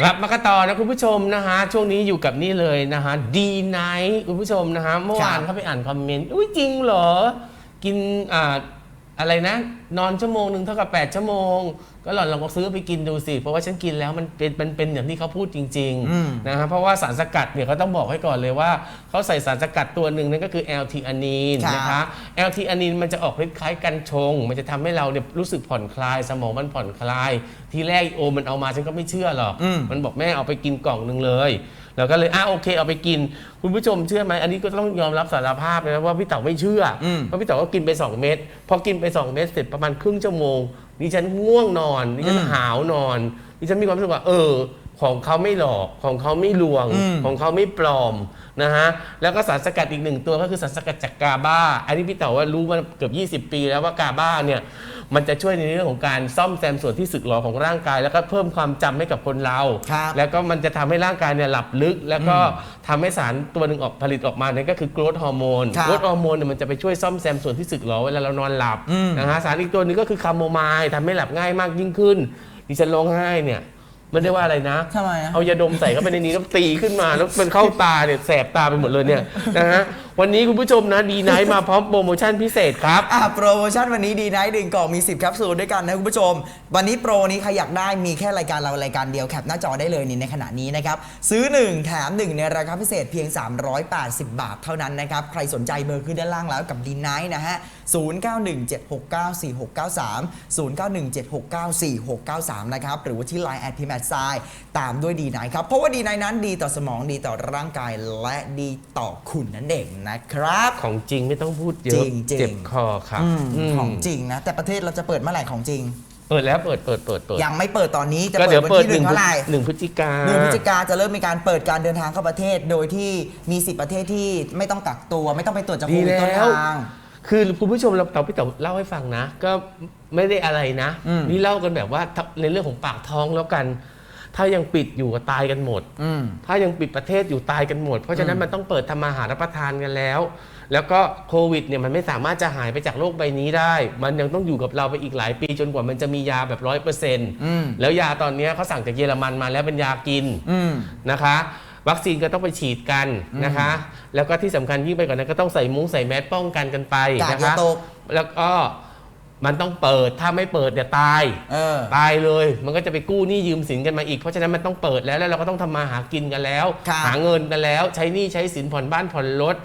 กลับมากันต่อนะคุณผู้ชมนะฮะช่วงนี้อยู่กับนี่เลยนะฮะดีไนท์คุณผู้ชมนะฮะเมื่อวานครับเขาไปอ่านคอมเมนต์อุ้ยจริงเหรอ กินอ่าอะไรนะ นอนชั่วโมงหนึ่งเท่ากับ 8 ชั่วโมงก็หล่อนลองซื้อไปกินดูสิ เพราะว่าฉันกินแล้วมันเป็นมันเป็นอย่างที่เขาพูดจริงอืมๆนะฮะเพราะว่าสารสกัดเนี่ยเขาต้องบอกไว้ก่อนเลยว่าเขาใส่สารสกัดตัวหนึ่งนั่นก็คือ l t อ a n i n ครับนะคะ l t อ a n i n มันจะออกฤทธิ์คล้ายกันชง มันจะทำให้เราเนี่ยรู้สึกผ่อนคลาย สมองมันผ่อนคลาย ทีแรกโอมันเอามาฉันก็ไม่เชื่อหรอกอืมมันบอกแม่เอาไปกินกล่องหนึ่งเลยเราก็เลยอะโอเคเอาไปกิน คุณผู้ชมเชื่อไหมอันนี้ก็ต้องยอมรับสารภาพนะว่าพี่เต๋าไม่เชื่ออมเพราะพี่เต๋าก็กินไป 2 เม็ดพอกินไป 2 เม็ดเสร็จประมาณครึ่งชั่วโมง ดิฉันง่วงนอนดิฉันอืมหาวนอนดิฉันมีความรู้สึกว่า เออ ของเขาไม่หลอกของเขาไม่ลวงอืมของเขาไม่ปลอมนะฮะแล้วก็สารสกัดอีกหนึ่งตัวก็คือสารสกัดจากกาบาอันนี้พี่เต๋าว่ารู้มาเกือบ 20 ปีแล้วว่ากาบาเนี่ย มันจะช่วยในเรื่องของการซ่อมแซมส่วนที่สึกหรอของร่างกาย แล้วก็เพิ่มความจำให้กับคนเรา ครับแล้วก็มันจะทำให้ร่างกายเนี่ยหลับลึก แล้วก็ทำให้สารตัวหนึ่งออกผลิตออกมานั่นก็คือโกรทฮอร์โมนครับโกรทฮอร์โมนเนี่ยมันจะไปช่วยซ่อมแซมส่วนที่สึกหรอเวลาเรานอนหลับอืม นะฮะสารอีกตัวหนึงก็คือคาโมไมล์ทำให้หลับง่ายมากยิ่งขึ้นดิฉันร้องไห้เนี่ยไม่ได้ว่าอะไรนะ ทำไมอะ เอายาดมใส่เข้าไปในนี้แล้วตีขึ้นมาแล้วมันเข้าตาเนี่ยแสบตาไปหมดเลยเนี่ยนะฮะ วันนี้คุณผู้ชมนะดีไนท์มาพร้อมโปรโมชั่นพิเศษครับ อะโปรโมชั่นวันนี้ดีไนท์หนึ่งกล่องมี 10แคปซูลด้วยกันนะคุณผู้ชม วันนี้โปรนี้ใครอยากได้มีแค่รายการเรารายการเดียวแคปหน้าจอได้เลยนี่ในขณะนี้นะครับ ซื้อ 1 แถม 1 ในราคาพิเศษเพียง 380 บาทเท่านั้นนะครับ ใครสนใจเบอร์ขึ้นด้านล่างแล้วกับดีไนท์นะฮะ 0917694693 0917694693 นะครับ หรือว่าที่ Line แอดพีแมทไซตามด้วยดีไนท์ครับเพราะว่าดีไนท์นั้นดีต่อสมองดีต่อร่างกายและดีต่อคุณนั่นเองนะครับ ของจริงไม่ต้องพูดเยจอะริงๆ เจ็บคอครับอืมมของจริงนะ แต่ประเทศเราจะเปิดเมื่อไหร่ของจริง เปิดแล้วเปิดเปิดเปิดเปิดยังไม่เปิดตอนนี้จะก็เปิเดี๋ดยววันเปิดที่หนึ่งเท่าไหร่หนึ่งพฤศจิกาหนึ่งพฤศจิกาจะเริ่มมีการเปิดการเดินทางเข้าประเทศ โดยที่มี10ประเทศที่ไม่ต้องกักตัว ไม่ต้องไปตรวจจากโคดีวิดต้นแล้ว ทาง คือคุณผู้ชมเราเต๋าพี่เต๋าเล่าให้ฟังนะ ก็ไม่ได้อะไรนะ อืมนี่เล่ากันแบบว่าในเรื่องของปากท้องแล้วกัน ถ้ายังปิดอยู่ก็ตายกันหมด อืม ถ้ายังปิดประเทศอยู่ตายกันหมด เพราะฉะนั้นอืมมันต้องเปิดทำมาหารับประทานกันแล้ว แล้วก็โควิดเนี่ยมันไม่สามารถจะหายไปจากโลกใบนี้ได้ มันยังต้องอยู่กับเราไปอีกหลายปีจนกว่ามันจะมียาแบบร้อยเปอร์เซ็นต์อืม แล้วยาตอนเนี้ยเขาสั่งจากเยอรมันมาแล้วเป็นยากิน อืม นะคะ วัคซีนก็ต้องไปฉีดกันนะคะ แล้วก็ที่สำคัญยิ่งไปกว่านั้นก็ต้องใส่มุ้งใส่แมสป้องกันกันไปกาดนะอย่าคะตก แล้วก็ มันต้องเปิดถ้าไม่เปิดเนี่ยตาย เออ ตายเลย มันก็จะไปกู้หนี้ยืมสินกันมาอีก เพราะฉะนั้นมันต้องเปิดแล้วแล้วเราก็ต้องทำมาหากินกันแล้ว ครับ หาเงินกันแล้ว ใช้หนี้ใช้สินผ่อนบ้านผ่อนรถ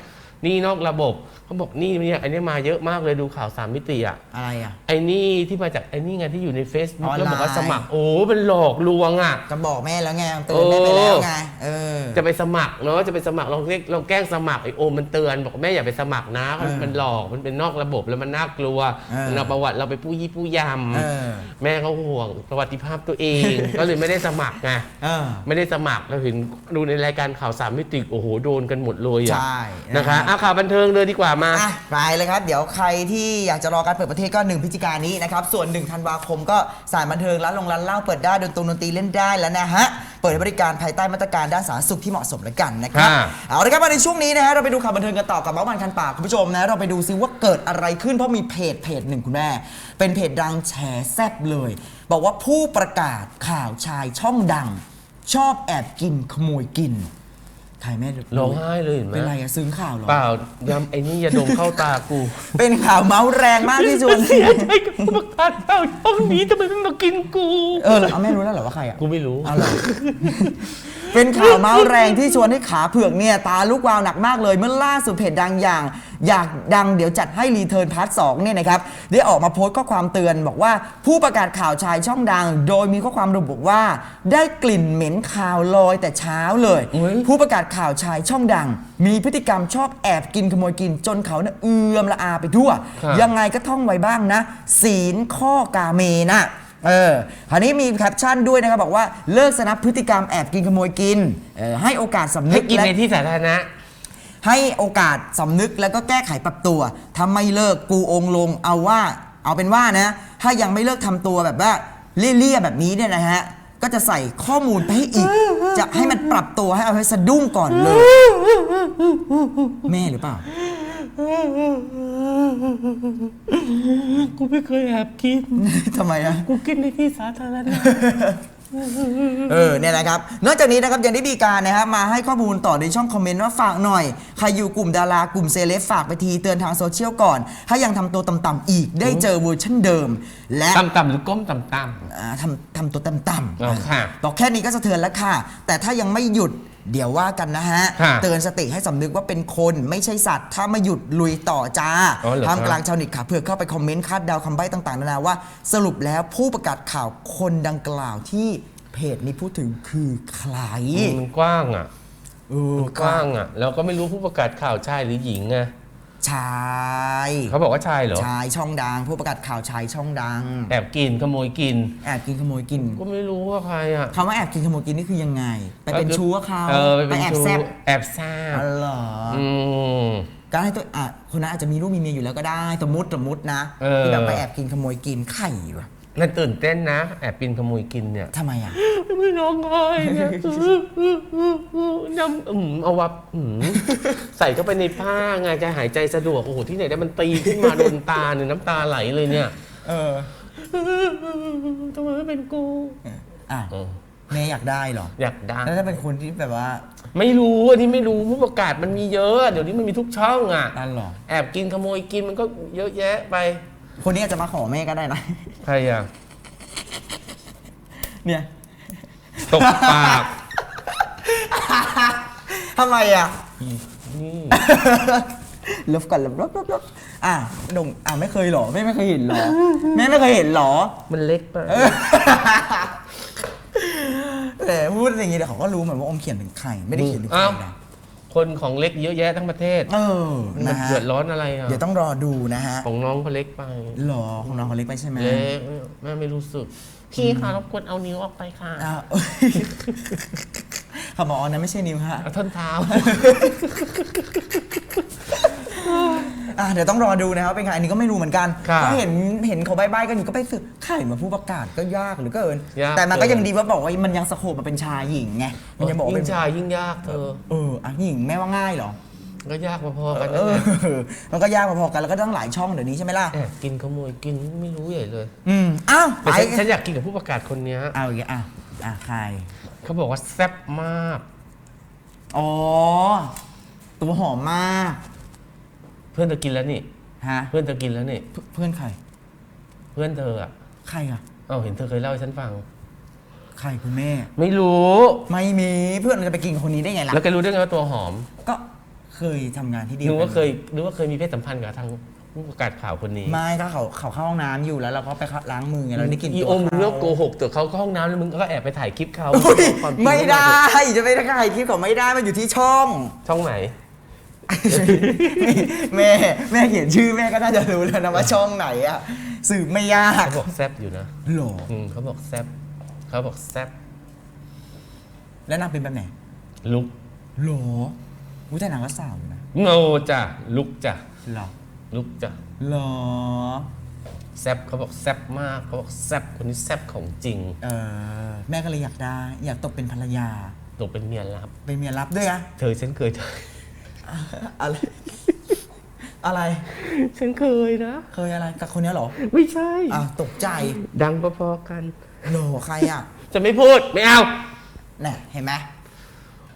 หนี้นอกระบบเขาบอกหนี้เนี่ยอันนี้มาเยอะมากเลยดูข่าวสามมิติอะอะไรอะ ไอ้หนี่ที่มาจากไอ้นี่ไงที่อยู่ใน Facebook ออนไลน์ แล้วบอกว่าสมัครโอ้เป็นหลอกลวงอะก็บอกแม่แล้วไงเตือนแม่ไปแล้วไงเออ จะไปสมัครเนาะจะไปสมัครลองเรียกลองแกล้งสมัครไอโอมมันเตือนบอกแม่อย่าไปสมัครนะเออมันหลอกมันเป็นนอกระบบแล้วมันน่ากลัวเออมันเอาประวัติเราไปปู้ยี่ปู้ยเออำแม่เขาห่วงประวัติภาพตัวเอง ก็เลยไม่ได้สมัครไงเออ ไม่ได้สมัครเราเห็นดูในรายการข่าวสามมิติโอ้โหโดนกันหมดเลยอะใช่นะคะอะข่าวบันเทิงเลยดีกว่ามา อะไปเลยครับ เดี๋ยวใครที่อยากจะรอการเปิดประเทศก็ 1พฤศจิกายนนี้นะครับ ส่วน 1 ธันวาคมก็สายบันเทิงร้านลงร้านเหล้าเปิดได้ดนตรงดนตรีเล่นได้แล้วนะฮะ เปิดให้บริการภายใต้มาตรการด้านสาธารณสุขที่เหมาะสมแล้วกันนะครับค่ะเอาละครับมาในช่วงนี้นะฮะเราไปดูข่าวบันเทิงกันต่อกับเมาส์มันคันปากคุณผู้ชมนะ เราไปดูซิว่าเกิดอะไรขึ้นเพราะมีเพจเพจหนึ่งคุณแม่ เป็นเพจดังแฉแซบเลย บอกว่าผู้ประกาศข่าวชายช่องดัง ชอบแอบกินขโมยกิน ใครแม่ร้องไห้เลยเห็นไหมเป็นไรอะซึ้งข่าวเหรอ เปล่ายำไอ้นี่ยาดมเข้าตากูเป็นข่าวเมาส์แรงมากที่สุดเสียใจกับผู้ประกาศข่าวช่องนี้ทำไมมันมากินกู เออเหรอเอาแม่รู้แล้วเหรอว่าใครอะกูไม่รู้ เอาเหรอ เป็นข่าวเมาส์แรงที่ชวนให้ขาเผือกเนี่ยตาลุกวาวหนักมากเลย เมื่อล่าสุดเพจดังอย่าง อยากดังเดี๋ยวจัดให้รีเทิร์นพาร์ทสองเนี่ยนะครับได้ออกมาโพสต์ข้อความเตือนบอกว่าผู้ประกาศข่าวชายช่องดัง โดยมีข้อความระบุว่า ได้กลิ่นเหม็นข่าวลอยแต่เช้าเลยอุ๊ยผู้ประกาศข่าวชายช่องดัง มีพฤติกรรมชอบแอบกินขโมยกินจนเขาเนี่ยเอือมละอาไปทั่วครับยังไงก็ท่องไว้บ้างนะ ศีลข้อกาเมนะ เออคราวนี้มีแคปชั่นด้วยนะครับบอกว่าเลิกสนับพฤติกรรมแอบกินขโมยกินเออให้โอกาสสำนึให้กกินและในที่สาธารณะ ให้โอกาสสำนึกแล้วก็แก้ไขปรับตัวถ้าไม่เลิกกูองค์ลงเอาว่า เอาเป็นว่านะ ถ้ายังไม่เลิกทำตัวแบบว่าเลี่ยๆแบบนี้เนี่ยนะฮะก็จะใส่ข้อมูลไปให้อีก จะให้มันปรับตัวให้เอาให้สะดุ้งก่อนเลย แม่หรือเปล่า กูไม่เคยแอบกิน ทำไมอะ กูกินในที่สาธารณะ เออเนี่ยนะครับ นอกจากนี้นะครับยังได้มีการนะครับมาให้ข้อมูลต่อในช่องคอมเมนต์ว่าฝากหน่อยใครอยู่กลุ่มดารากลุ่มเซเลบฝากไปทีเตือนทางโซเชียลก่อน ถ้ายังทำตัวต่ำๆอีกได้เจอเวอร์ชันเดิม และต่ำๆหรือก้มต่ำอ่าทำทำตัวต่ำอ๋อค่ะบอกแค่นี้ก็สะเทือนแล้วค่ะ แต่ถ้ายังไม่หยุดเดี๋ยวว่ากันนะฮะ ค่ะเตือนสติให้สำนึกว่าเป็นคนไม่ใช่สัตว์ ถ้าไม่หยุดลุยต่อจ้าอ๋อเหรอท่ามครับกลางชาวเน็ตขาเผือกเข้าไปคอมเมนต์คาดเดาคำใบ้ต่างๆนานาว่า สรุปแล้วผู้ประกาศข่าวคนดังกล่าวที่เพจนี้พูดถึงคือใครๆมันกว้างอะ เออมันกว้างอะเราก็ไม่รู้ผู้ประกาศข่าวชายหรือหญิงไงชายเขาบอกว่าชายเหรอชายช่องดัง ผู้ประกาศข่าวชายช่องดัง แอบกินขโมยกิน แอบกินขโมยกิน ก็ไม่รู้ว่าใครอะคำว่าแอบกินขโมยกินนี่คือยังไง ไปเป็นชู้กับเขาเออไปเป็นแอบชู้แซบแอบแซบอ๋อเหรอออืมการให้ตัวอะคนนั้นอาจจะมีลูกมีเมียอยู่แล้วก็ได้ สมมติสมมตินะเออที่แบบไปแอบกินขโมยกินไข่วะ นั่นตื่นเต้นนะแอบกินขโมยกินเนี่ยทำไมอะ ไม่ร้องไห้เนี่ยน้ำอืมเอาวับอืมใส่เข้าไปในผ้าไงจะหายใจสะดวกโอ้โหที่ไหนได้มันตีขึ้นมาโดนตาเนี่ยน้ำตาไหลเลยเนี่ยเออทำไมไม่เป็นกูอะเออเมย์อยากได้เหรอ อยากดัง แล้วถ้าเป็นคนที่แบบว่าไม่รู้อันนี้ไม่รู้ผู้ประกาศมันมีเยอะ เดี๋ยวนี้มันมีทุกช่องอะ นั่นเหรอ แอบกินขโมยกินมันก็เยอะแยะไป คนนี้อาจจะมาขอแม่ก็ได้นะ ใครอะเนี่ยตกปากทำไมอะ นี่ลบก่อนลบลบลบลบอะดงอะไม่เคยเหรอแม่ไม่เคยเห็นเหรอแม่ไม่เคยเห็นเหรอมันเล็กไปแต่พูดอย่างงี้เดี๋ยวเขาก็รู้เหมือนว่าอมเขียนถึงใครไม่ได้เขียนถึงใครอ้าวนะ คนของเล็กเยอะแยะทั้งประเทศเออมันนะฮะเดือดร้อนอะไรอะเดี๋ยวต้องรอดูนะฮะของน้องเขาเล็กไปหรอของน้องเขาเล็กไปใช่ไหมเล็กแม่ไม่รู้สึก พี่คะรบกวนเอานิ้วออกไปค่ะอ้าวเขาบอกอ๋อนั้นไม่ใช่นิวฮะเอาท่อนเท้า อะเดี๋ยวต้องรอดูนะครับเป็นไงอันนี้ก็ไม่รู้เหมือนกันครับก็เห็นเห็นเขาใบ้ๆกันอยู่ก็ไปสืบใครมาผู้ประกาศก็ยากเหรือเกิน ยากแต่มันก็เกิน ยังดีว่าบอกว่ามันยังสโคปมาเป็นชายหญิงไงมันยังบอกว่ายิ่เป็งนชายยิ่งยากเธอ เอออะหญิงแม่ว่าง่ายเหรอก็ยากพอๆกันเอนั่นแหอละมันก็ยากพอๆกันแล้วก็ต้องหลายช่องเดี๋ยวนี้ใช่ไหมล่ะแอบกินขโมยกินไม่รู้ใหญ่เลยอืมอ้าวไปแต่ฉันฉันอยากกินกับผู้ประกาศคนเนี้ยเอาอีกแล้วอะอะใคร เขาบอกว่าแซ่บมาก อ๋อ ตัวหอมมาก เพื่อนเธอกินแล้วนี่ ฮะ เพื่อนเธอกินแล้วนี่เพื่เพื่อนใคร เพื่อนเธออะใครอะ เอ้าเห็นเธอเคยเล่าให้ฉันฟัง ใครคุณแม่ ไม่รู้ ไม่มีเพื่อนจะไปกินกับคนนี้ได้ไงล่ะ แล้วแกรู้ได้ไงว่าตัวหอมก็เคยทำงานที่เดียวนึกว่ากัเคยนึกว่าเคยมีเพศสัมพันธ์กับทางผู้ประกาศข่าวคนนี้ไม่ก็เขาเขาเข้าห้องน้ำอยู่แล้วเราก็ไปล้างมือไงเราได้กินอีตัวอมเขาเลือกโกหกแต่เขาเข้าห้องน้ำแล้วมึงก็แอบไปถ่ายคลิปเขาอุ๊ยความจริงไม่ได้จะไม่ได้ถ่ายคลิปของไม่ได้มันอยู่ที่ช่อง ช่องไหน แม่แม่เขียนชื่อแม่ก็น่าจะรู้แล้วนะว่าช่องไหนอะสืบไม่ยากเขาบอกแซบอยู่นะหรออืมเขาบอกแซบเขาบอกแซบแล้วนางเป็นแบบไหนลุกหรออุ้ยแต่นางก็สาวอยู่นะโงจ้ะลุกจ้ะหรอลุกจ้ะหรอแซบเขาบอกแซบมากเขาบอกแซบคนนี้แซบของจริง เออแม่ก็เลยอยากได้ อยากตกเป็นภรรยาตกเป็นเมียลับ เป็นเมียรับด้วยอะเธอฉันเคยอะไร อะไร ฉันเคยนะ เคยอะไรกับคนเนี้ยเหรอไม่ใช่ อะตกใจดังพอๆกัน โหลใครอะจะไม่พูดไม่เอา น่ะเห็นไหม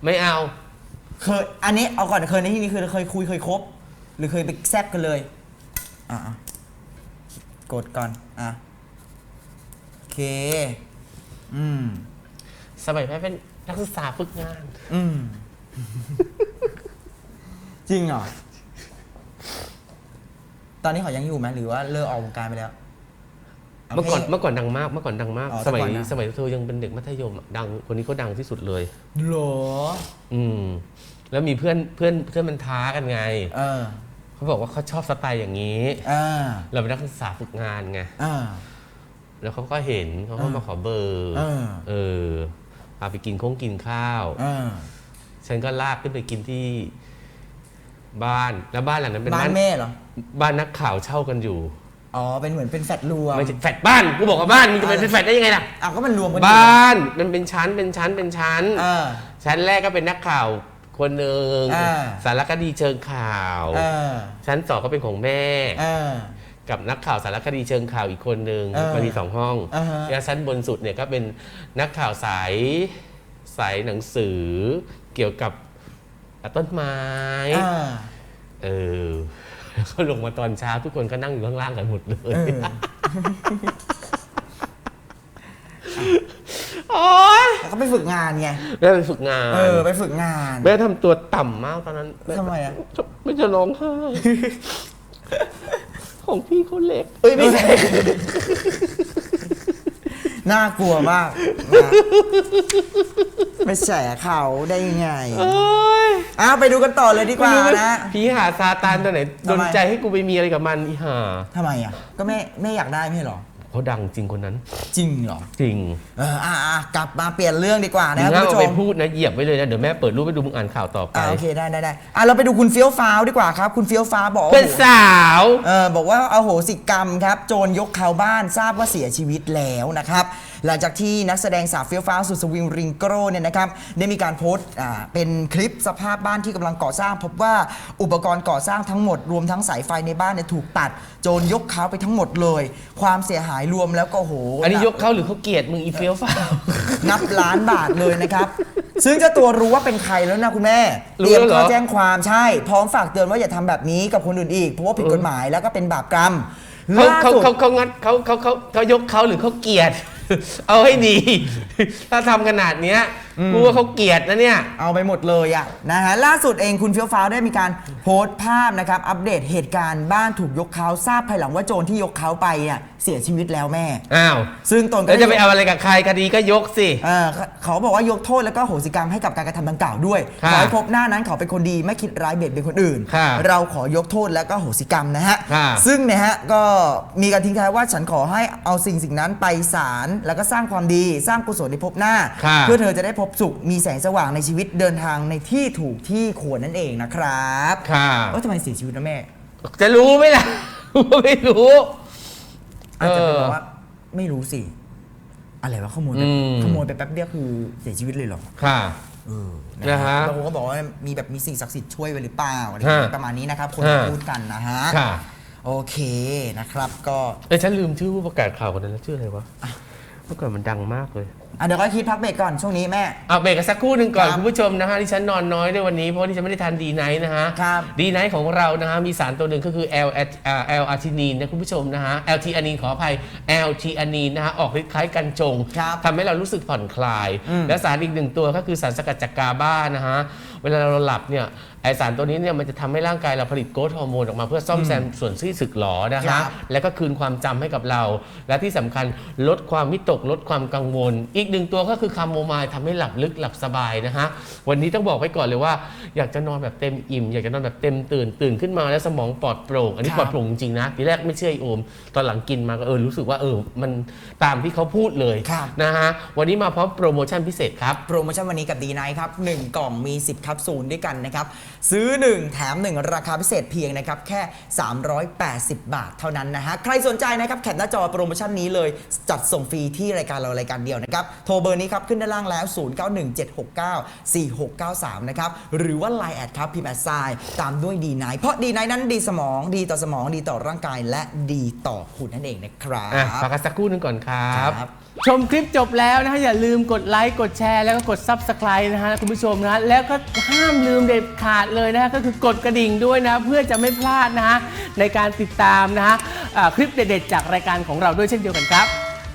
ไม่เอา เคยอันนี้เอาก่อนเคยในที่นี้คือเคยคุยเคยคบ หรือเคยไปแซบกันเลย อะอะกดก่อน อะ โอเค อืม สมัยแม่เป็นนักศึกษาฝึกงาน อืม จริงเหรอ ตอนนี้เขายังอยู่ไหมหรือว่าเลิกออกวงการไปแล้ว เมื่อก่อนโคเมื่อก่อนดังมากเมื่อก่อนดังมาก อ๋อสมัยแต่ก่อนนะ สมัยเธอยังเป็นเด็กมัธยมอะดังคนนี้ก็ดังที่สุดเลย เหรอ อืม แล้วมีเพื่อนเพื่อนเพื่อนมันท้ากันไง เออ เขาบอกว่าเขาชอบสไตล์อย่างนี้เออเราเป็นนักศึกษาฝึกงานไงเออแล้วเขาก็เห็นเขาก็มาขอเบอร์เออ เออพาไปกินข้งกินข้าวเออฉันก็ลากขึ้นไปกินที่ บ้านแล้วบ้านหลังนั้นเป็นบ้าบ้านนแม่เหรอ บ้านนักข่าวเช่ากันอยู่ อ๋อ เป็นเหมือนเป็นแฟลตรวมไม่ใช่แฟดบ้านกูบอกว่าบ้านมึงจะไปเป็นแฟดได้ยังไงล่ะอะก็มันรวมกันอยู่บ้านมันเป็นชั้นเป็นชั้นเป็นชั้นเออ ชั้นแรกก็เป็นนักข่าวคนหนึ่งอ่า สารคดีเชิงข่าว เออชั้นสองก็เป็นของแม่ เออ กับนักข่าวสารคดีเชิงข่าวอีกคนหนึ่งเออมันมีสองห้องอ่าฮะ แล้วชั้นบนสุดเนี่ยก็เป็นนักข่าวสายสายหนังสือเกี่ยวกับ ต้นไม้อ่าเออเขาลงมาตอนเช้าทุกคนก็นั่งอยู่ข้างล่างกันหมดเลยเออโอ๊ยแล้วก็ไปฝึกงานไงแม่ไปฝึกงาน เออ ไปฝึกงาน แม่ทำตัวต่ำมากตอนนั้นแทำไมอะไม่จะร้องไห้ของพี่เขาเล็ก เอ้ยไม่ใช่ น่ากลัวมากนะไปแฉเขาได้ยังไงเอ้ยอ้าวไปดูกันต่อเลยดีกว่านะ ผีหาซาตานตัวไหนทำไมโดนใจให้กูไปมีอะไรกับมันอีห่าทำไมอะ ก็ไม่ไม่อยากได้ไม่ใช่เหรอ เขาดังจริงคนนั้น จริงเหรอจริงเอออะอะกลับมาเปลี่ยนเรื่องดีกว่ามึนะงคุณห้ามผู้ชเอาไปมพูดนะเหยียบไว้เลยนะเดี๋ยวแม่เปิดรูปให้ดูมึงอ่านข่าวต่อไป อะโอเคได้ได้ได้อะเราไปดูคุณเฟี้ยวฟ้าวดีกว่าครับ คุณเฟี้ยวฟ้าบอกว่าเพื่อนสาว เออบอกว่าเอาโหสิกรรมครับ โจรยกเขาบ้านทราบว่าเสียชีวิตแล้วนะครับหลังจากที่นักแสดงสาวเฟี้ยวฟ้าวสุดสวิงริงโกรเนี่ยนะครับได้มีการโพสต์อ่าเป็นคลิปสภาพบ้านที่กำลังก่อสร้าง พบว่าอุปกรณ์ก่อสร้างทั้งหมดรวมทั้งสายไฟในบ้านเนี่ยถูกตัดโจรยกเขาไปทั้งหมดเลย ความเสียหายรวมแล้วก็โห อันนี้ยกเขาหรือเขาเกลียดมึงอีเฟี้ยวฟ้าว นับล้านบาทเลยนะครับ ซึ่งเจ้าตัวรู้ว่าเป็นใครแล้วนะคุณแม่ รู้เตรียมแล้วเหรอเข้าแจ้งความใช่ พร้อมฝากเตือนว่าอย่าทำแบบนี้กับคนอื่นอีก เพราะว่าผิดกฎหมายแล้วก็เป็นบาปกรรมเขาล่าเขาสุด เขาเขางัดเขาเขาเขาเขายกเขาหรือเขาเกลียด เอาให้ดี ถ้าทำขนาดเนี้ย กูว่าเขาเกลียดนะเนี่ย เอาไปหมดเลยอะนะฮะล่าสุดเองคุณเฟี้ยวฟ้าวได้มีการโพสต์ภาพนะครับ อัปเดตเหตุการณ์บ้านถูกยกเขาทราบภายหลังว่าโจรที่ยกเขาไปเนี่ยเสียชีวิตแล้วแม่ อ้าวซึ่งตนก็แล้วจะไปด้เอาอะไรกับใครคดีก็ยกสิ เออเขาเขาบอกว่ายกโทษแล้วก็โหสิกรรมให้กับการกระทำดังกล่าวด้วยค่ะขอให้พบหน้านั้นเขาเป็นคนดีไม่คิดร้ายเบียดเบียนคนอื่น ค่ะเราขอยกโทษแล้วก็โหสิกรรมนะฮะค่ะซึ่งเนี่ยฮะก็มีการทิ้งท้ายว่าฉันขอให้เอาสิ่งสิ่งนั้นไปศาลแล้วก็สร้างความดีสร้างกุศลในภพหน้า ค่ะ เพื่อเธอจะได้พบสุขมีแสงสว่างในชีวิตเดินทางในที่ถูกที่ควรนั่นเองนะครับค่ะเออทำไมเสียชีวิตนะแม่ จะรู้ไหมล่ะ ไม่รู้ อาจจะเป็นเออแบบว่าไม่รู้สิ อะไรวะขโมยไปอืม ขโมยไปแป๊บเดียวคือเสียชีวิตเลยเหรอค่ะ เออนะฮะบางคนก็บอกว่ามีแบบมีสิ่งศักดิ์สิทธิ์ช่วยไว้หรือเปล่าอะไรฮะประมาณนี้นะครับ คนฮะ พูดกันนะฮะค่ะโอเคนะครับก็ เอ้ยฉันลืมชื่อผู้ประกาศข่าวคนนั้นแล้วชื่ออะไรวะเมื่อก่อนมันดังมากเลย อะเดี๋ยวก็คิดพักเบรกก่อนช่วงนี้แม่ เอาเบรกกันสักครู่หนึ่งก่อน ครับคุณผู้ชมนะฮะที่ฉันนอนน้อยด้วยวันนี้เพราะว่าที่ฉันไม่ได้ทานดีไนท์นะฮะครับดีไนท์ของเรานะฮะมีสารตัวหนึ่งก็คือ L L อาร์ทินีนนะคุณผู้ชมนะฮะ L ทีอานีนขออภัย L ทีอานีนนะฮะออกฤทธิ์คล้ายกันจงครับทำให้เรารู้สึกผ่อนคลาย อืม และสารอีกหนึ่งตัวก็คือสารสกัดจากกาบ้านะฮะเวลาเราหลับเนี่ยไอสารตัวนี้เนี่ยมันจะทำให้ร่างกายเราผลิตโกรทฮอร์โมนออกมาเพื่อซ่อมแซมส่วนที่สึกหรอนะครัฮะ บ แล้วก็คืนความจำให้กับเรา และที่สำคัญลดความวิตกลดความกังวล อีกหนึ่งตัวก็คือคาโมไมล์ทำให้หลับลึกหลับสบายนะฮะ วันนี้ต้องบอกไว้ก่อนเลยว่า อยากจะนอนแบบเต็มอิ่ม อยากจะนอนแบบเต็มตื่นตื่นขึ้นมาแล้วสมองปลอดโปร่ง อันนี้ครับปลอดโปร่งจริงๆนะทีแรกไม่เชื่อไอโอม ตอนหลังกินมาก็เออรู้สึกว่าเออมันตามที่เขาพูดเลยครับ นะฮะวันนี้มาพร้อมโปรโมชั่นพิเศษครับ โปรโมชั่นวันนี้กับดีไนท์ครับ1กล่องมี 10แคัปซูลด้วยกันนะครับ ซื้อ 1 แถม 1 ราคาพิเศษเพียงนะครับแค่ 380 บาทเท่านั้นนะฮะ ใครสนใจนะครับแคปหน้าจอโปรโมชั่นนี้เลย จัดส่งฟรีที่รายการเรารายการเดียวนะครับโทรเบอร์นี้ครับขึ้นด้านล่างแล้ว 0917694693 นะครับ หรือว่า Line แอดครับพิมพ์แอดไซน์ตามด้วยดีไนท์เพราะดีไนท์นั้นดีสมองดีต่อสมองดีต่อร่างกายและดีต่อคุณนั่นเองนะครับอะพักกันสักครู่หนึงก่อนครับ ครับ ชมคลิปจบแล้วนะฮะอย่าลืมกดไลค์กดแชร์แล้วก็กด Subscribe นะฮะคุณผู้ชมนะฮะแล้วก็ห้ามลืมเด็ดขาดเลยนะฮะก็คือกดกระดิ่งด้วยนะ เพื่อจะไม่พลาดนะฮะในการติดตามนะฮะอ่าคลิปเด็ดๆจากรายการของเราด้วยเช่นเดียวกันครับ